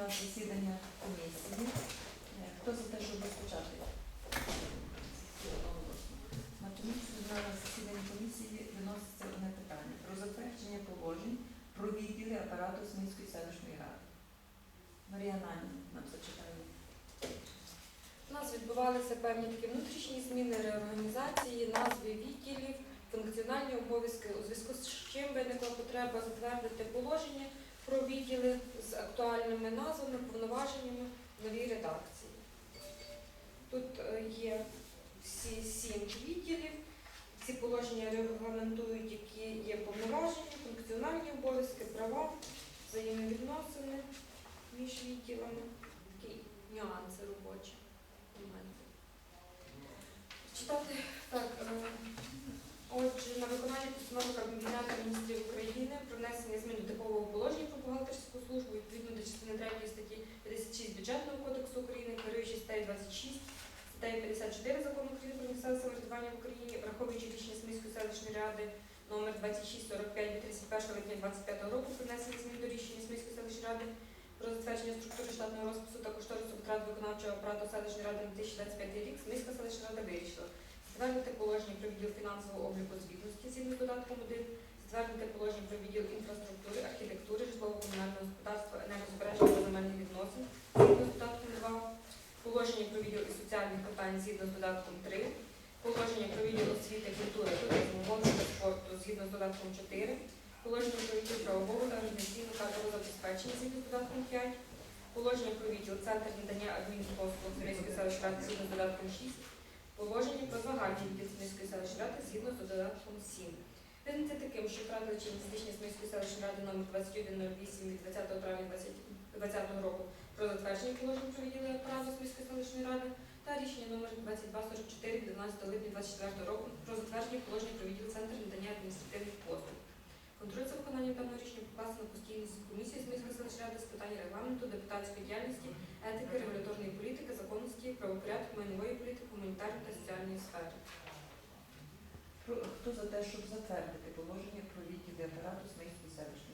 на засідання комісії. Е, Хто за те, щоб розпочати? На комісію засідання комісії виноситься одне питання про затвердження положень про відділи апарату Смільської селищної ради. Марія Нані нам зачитає. У нас відбувалися певні такі внутрішні зміни, реорганізації, назви відділів, функціональні обов'язки, у зв'язку з чим виникла потреба затвердити положення про відділи з актуальними назвами, повноваженнями в новій редакції. Тут е, є всі сім відділів. Ці положення регламентують, які є повноваження, функціональні обов'язки, права, взаємовідносини між відділами, такі нюанси робочі. Читати так. е, Отже, на виконання постанови Кабінету міністрів України про внесення змін до типового положення про бухгалтерську службу відповідно 3 статті 56 бюджетного кодексу України, керуючись статтею 26, статтею 54 закону України про місцеве самоврядування в Україні, враховуючи рішення Смільської селищної ради номер 2645 від 31 липня 25 року про внесення змін до рішення Смільської селищної ради про затвердження структури штатного розпису та кошторису витрат виконавчого апарату селищної ради на 2025 рік Смільська селищна рада вирішила затвердити положення про відділ фінансового обліку звітності згідно з додатком 1, затвердити положення про відділ інфраструктури, положення про відділ і соціальних питань згідно з додатком 3, положення про відділ освіти, культури, туризму, мови та спорту згідно з додатком 4, положення про відділ правового та організаційного кадрового забезпечення згідно з додатком 5, положення про відділ Центр надання адмінпослуг Зміської селищної ради згідно з додатком 6, положення про загальний відділ Зміської селищної ради згідно з додатком 7. Визнати таким, що втратили чинність рішення Зміської селищної ради номер 2108 від 20 травня 2020 року про затвердження положень про відділи апарату Зміської селищної ради та рішення номер 2244 від 12 липня 2024 року про затвердження положення про відділ Центр надання адміністративних послуг. Контроль за виконанням даного рішення покласти на постійну комісію Зміської селищної ради з питань регламенту, депутатської діяльності, етики, регуляторної політики, законності, правопорядку, майнової політики, гуманітарної та соціальної сфери. Хто за те, щоб затвердити положення про відділи апарату Смільської селищної